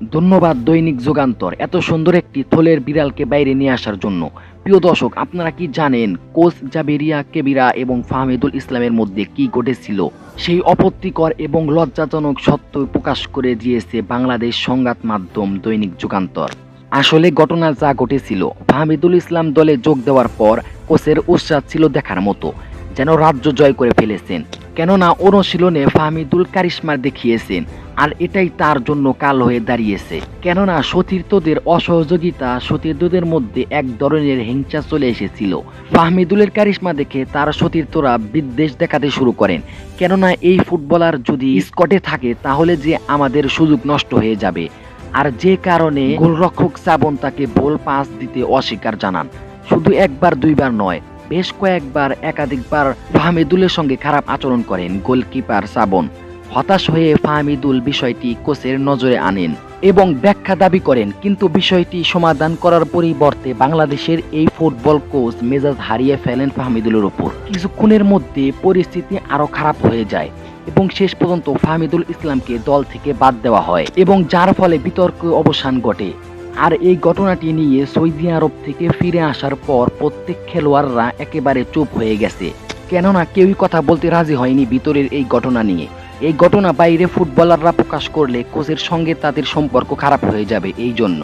ধন্যবাদ দৈনিক যুগান্তর, এত সুন্দর একটি থলের বিড়ালকে বাইরে নিয়ে আসার জন্য। প্রিয় দর্শক, আপনারা কি জানেন কোচ জাবেরিয়া কেবিরা এবং ফাহমিদুল ইসলামের মধ্যে কি ঘটেছিল? সেই অপত্তিকর এবং লজ্জাজনক সত্য প্রকাশ করে দিয়েছে বাংলাদেশ সংবাদ মাধ্যম দৈনিক যুগান্তর। আসলে ঘটনা যা ঘটেছিল, ফাহমিদুল ইসলাম দলে যোগ দেওয়ার পর কোচের উৎসাহ ছিল দেখার মতো, যেন রাজ্য জয় করে ফেলেছেন। কেননা অনুশীলনে ফাহমিদুল কারিশমা দেখিয়েছেন আর এটাই তার জন্য কাল হয়ে দাঁড়িয়েছে। কেননা সতীর্থদের অসহযোগিতা সতীর্থদের মধ্যে এক ধরনের হিংসা চলে এসেছিল। ফাহমিদুলের কারিশমা দেখে তার সতীর্থরা বিদ্বেষ দেখাতে শুরু করেন। কেননা এই ফুটবলার যদি স্কটে থাকে, তাহলে যে আমাদের সুযোগ নষ্ট হয়ে যাবে। আর যে কারণে গোলরক্ষক শ্রাবণ তাকে বল পাস দিতে অস্বীকার জানান। শুধু একবার, দুইবার নয়, বেশ কয়েকবার একাধিকবার ফাহমিদুলের সঙ্গে খারাপ আচরণ করেন গোলকিপার শ্রাবণ হতাশ হয়ে ফাহমিদুল বিষয়টি কোচের নজরে আনেন এবং ব্যাখ্যা দাবি করেন, কিন্তু বিষয়টি সমাধান করার পরিবর্তে বাংলাদেশের এই ফুটবল কোচ মেজাজ হারিয়ে ফেলেন ফাহমিদুলের উপর। কিছুক্ষণের মধ্যে পরিস্থিতি আরও খারাপ হয়ে যায় এবং শেষ পর্যন্ত ফাহমিদুল ইসলামকে দল থেকে বাদ দেওয়া হয় এবং যার ফলে বিতর্ক অবসান ঘটে। আর এই ঘটনাটি নিয়ে সৌদি আরব থেকে ফিরে আসার পর প্রত্যেক খেলোয়াড়রা একেবারে চুপ হয়ে গেছে। কেননা কেউই কথা বলতে রাজি হয়নি ভিতরের এই ঘটনা নিয়ে। এই ঘটনা বাইরে ফুটবলাররা প্রকাশ করলে কোচের সঙ্গে তাদের সম্পর্ক খারাপ হয়ে যাবে, এই জন্য।